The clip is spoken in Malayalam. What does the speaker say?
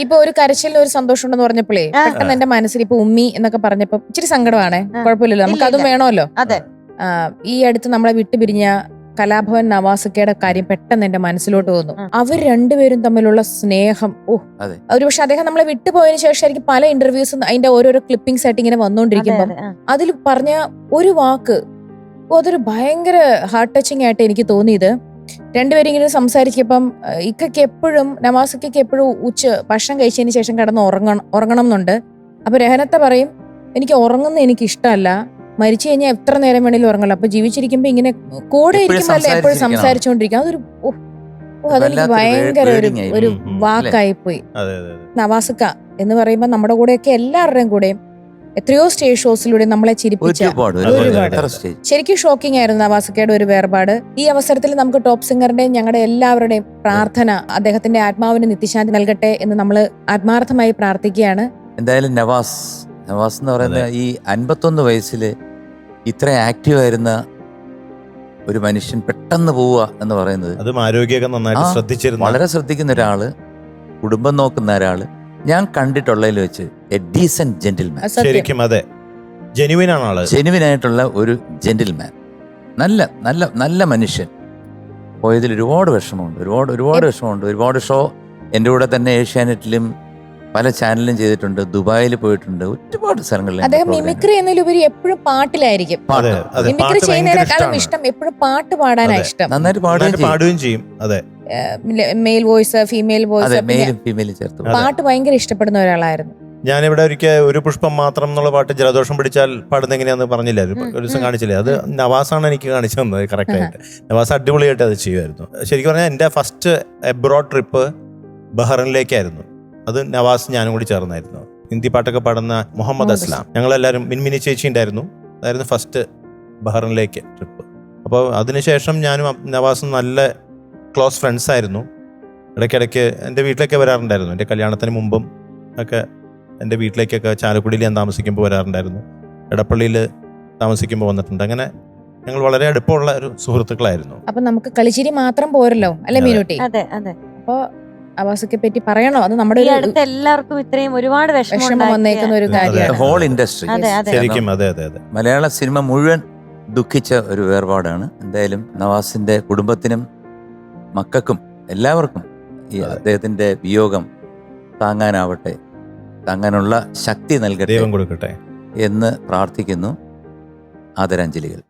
ഇപ്പൊ ഒരു കരച്ചിലിന് ഒരു സന്തോഷം ഉണ്ടെന്ന് പറഞ്ഞപ്പോഴേ. പെട്ടെന്ന് എന്റെ മനസ്സിൽ ഇപ്പൊ ഉമ്മി എന്നൊക്കെ പറഞ്ഞപ്പോ ഇച്ചിരി സങ്കടമാണേ. കുഴപ്പമില്ലല്ലോ. നമുക്ക് അതും വേണമല്ലോ. അതെ. ഈ അടുത്ത് നമ്മളെ വിട്ടുപിരിഞ്ഞ കലാഭവൻ നവാസക്കയുടെ കാര്യം പെട്ടെന്ന് എന്റെ മനസ്സിലോട്ട് വന്നു. അവർ രണ്ടുപേരും തമ്മിലുള്ള സ്നേഹം ഓ. അതെ. ഒരുപക്ഷെ അദ്ദേഹം നമ്മളെ വിട്ടുപോയതിനു ശേഷം എനിക്ക് പല ഇന്റർവ്യൂസും അതിന്റെ ഓരോരോ ക്ലിപ്പിംഗ്സ് ആയിട്ട് ഇങ്ങനെ വന്നുകൊണ്ടിരിക്കുമ്പോൾ അതിൽ പറഞ്ഞ ഒരു വാക്ക് അതൊരു ഭയങ്കര ഹാർട്ട് ടച്ചിങ് ആയിട്ട് എനിക്ക് തോന്നിയത്. രണ്ടുപേരും ഇങ്ങനെ സംസാരിച്ചപ്പം ഇക്കയ്ക്ക് എപ്പോഴും നവാസക്കയ്ക്ക് എപ്പോഴും ഉച്ച ഭക്ഷണം കഴിച്ചതിന് ശേഷം കിടന്ന് ഉറങ്ങണം ഉറങ്ങണം എന്നുണ്ട് അപ്പൊ രഹനത്ത പറയും എനിക്ക് ഉറങ്ങുന്ന എനിക്ക് ഇഷ്ടമല്ല മരിച്ചു കഴിഞ്ഞാൽ എത്ര നേരം വേണേലും ഉറങ്ങല്ലോ അപ്പൊ ജീവിച്ചിരിക്കുമ്പോ ഇങ്ങനെ കൂടെ എപ്പോഴും ഇരിക്കുമ്പോഴല്ലേ എപ്പോഴും. സംസാരിച്ചുകൊണ്ടിരിക്കും അതൊരു അതെനിക്ക് ഭയങ്കര ഒരു. ഒരു. വാക്കായി പോയി അതെ അതെ അതെ നവാസുക്ക എന്ന് പറയുമ്പോൾ നമ്മുടെ കൂടെയൊക്കെ എല്ലാവരുടെയും കൂടെയും എത്രയോ സ്റ്റേജ് ഷോസിലൂടെ നമ്മളെ ചിരിപ്പിച്ച ഒരുപാട് ഒരുപാട്. ഒരുപാട്. എത്ര സ്റ്റേജ്? ശരിക്കും ഷോക്കിംഗ് ആയിരുന്നു നവാസക്കയുടെ ഒരു വേർപാട്. ഈ അവസരത്തിൽ നമുക്ക് ടോപ്പ് സിംഗറിന്റെയും ഞങ്ങളുടെ എല്ലാവരുടെയും പ്രാർത്ഥന അദ്ദേഹത്തിന്റെ ആത്മാവിന് നിത്യശാന്തി നൽകട്ടെ എന്ന് നമ്മൾ ആത്മാർത്ഥമായി പ്രാർത്ഥിക്കുകയാണ്. എന്തായാലും നവാസ് നവാസ് എന്ന് പറയുന്ന ഈ അൻപത്തൊന്ന് വയസ്സിൽ ഇത്ര ആക്റ്റീവ് ആയിരുന്ന ഒരു മനുഷ്യൻ പെട്ടെന്ന് പോവുക എന്ന് പറയുന്നത്. അതും ആരോഗ്യമൊക്കെ നന്നായിട്ട് ആ, ശ്രദ്ധിച്ചിരുന്നു വളരെ ശ്രദ്ധിക്കുന്ന ഒരാൾ കുടുംബം നോക്കുന്ന ഒരാൾ ഞാൻ കണ്ടിട്ടുള്ളതിൽ വെച്ച് എ ഡീസന്റ് ജെന്റിൽമാൻ അത് സത്യം ശരിക്കും അതെ. ജെനുവിൻ ആണ് ആൾ ജെനുവിൻ ആയിട്ടുള്ള ഒരു ജെന്റിൽമാൻ നല്ല നല്ല നല്ല മനുഷ്യൻ. പോയതിൽ ഒരുപാട് വിഷമമുണ്ട്. ഒരുപാട് ഒരുപാട് വിഷമമുണ്ട്. ഒരുപാട് ഷോ എന്റെ കൂടെ തന്നെ ഏഷ്യാനെറ്റിലും പല ചാനലിലും ചെയ്തിട്ടുണ്ട്. ദുബായിൽ പോയിട്ടുണ്ട്. ഒരുപാട് സ്ഥലങ്ങളിൽ അദ്ദേഹം മിമിക്രി എന്നതിലുപരി എപ്പോഴും പാട്ടിലായിരിക്കും. അതെ അതെ. മിമിക്രി പാട്ട് ചെയ്യുന്നതിനേക്കാളും ഇഷ്ടം എപ്പോഴും പാട്ട് പാടാനാണ്. ഇഷ്ടം. നന്നായിട്ട് പാടുകയും നന്നായിട്ട് ചെയ്യും. പാടുകയും ചെയ്യും. അതെ. മെയിൽ വോയിസ് ഫീമെയിൽ അതെ വോയിസ് മെയിലും ഫീമെയിലും ചേർത്ത്. പാട്ട് ഭയങ്കര ഇഷ്ടപ്പെടുന്ന ഒരാളായിരുന്നു. ഞാനിവിടെ ഒരിക്കൽ ഒരു പുഷ്പം മാത്രം എന്നുള്ള പാട്ട് ജലദോഷം പിടിച്ചാൽ പാടുന്ന എങ്ങനെയാന്ന് പറഞ്ഞില്ല? ഒരു ദിവസം കാണിച്ചില്ല? അത് നവാസാണ് എനിക്ക് കാണിച്ചു തന്നത് കറക്റ്റ് ആയിട്ട് നവാസ് അടിപൊളിയായിട്ട് അത് ചെയ്യുമായിരുന്നു. ശരിക്കും പറഞ്ഞാൽ എന്റെ ഫസ്റ്റ് എബ്രോഡ് ട്രിപ്പ് ബഹ്റിനിലേക്കായിരുന്നു. അത് നവാസ് ഞാനും കൂടി ചേർന്നായിരുന്നു. ഹിന്ദി പാട്ടൊക്കെ പാടുന്ന മുഹമ്മദ് മുഹമ്മദ് അസ്ലാം. ഞങ്ങളെല്ലാവരും മിൻമിനി ചേച്ചി ഉണ്ടായിരുന്നു. അതായിരുന്നു ഫസ്റ്റ് ബഹ്റിനിലേക്ക് ട്രിപ്പ് അപ്പോൾ അതിനുശേഷം ഞാനും നവാസും നല്ല ക്ലോസ് ഫ്രണ്ട്സ് ആയിരുന്നു. ഇടയ്ക്കിടയ്ക്ക് എന്റെ വീട്ടിലൊക്കെ വരാറുണ്ടായിരുന്നു. എന്റെ കല്യാണത്തിന് മുമ്പും ഒക്കെ എന്റെ വീട്ടിലേക്കൊക്കെ ചാലക്കുടിയിൽ ഞാൻ താമസിക്കുമ്പോൾ വരാറുണ്ടായിരുന്നു. എടപ്പള്ളിയിൽ താമസിക്കുമ്പോൾ വന്നിട്ടുണ്ട്. അങ്ങനെ ഞങ്ങൾ വളരെ അടുപ്പമുള്ള ഒരു സുഹൃത്തുക്കളായിരുന്നു. അപ്പൊ നമുക്ക് കളിച്ചിരി മാത്രം പോരല്ലോ? അല്ലെ. മീനുട്ടി? അതെ അതെ. അപ്പോൾ അവാസക്കെ പറ്റി പറയണോ? അത് നമ്മുടെ അടുത്ത് എല്ലാവർക്കും ഇത്രയും ഒരുപാട് വിഷമം വന്നേക്കുന്ന ഒരു. കാര്യമാണ്. ഹോൾ ഇൻഡസ്ട്രി അതെ, അതെ. ശരിക്കും അതെ അതെ അതെ. മലയാള സിനിമ മുഴുവൻ ദുഃഖിച്ച ഒരു വേർപാടാണ്. എന്തായാലും നവാസിന്റെ കുടുംബത്തിനും മക്കൾക്കും എല്ലാവർക്കും ഈ. അദ്ദേഹത്തിന്റെ വിയോഗം താങ്ങാനാവട്ടെ. താങ്ങാനുള്ള ശക്തി നൽകട്ടെ ദൈവം കൊടുക്കട്ടെ. എന്ന് പ്രാർത്ഥിക്കുന്നു. ആദരാഞ്ജലികൾ.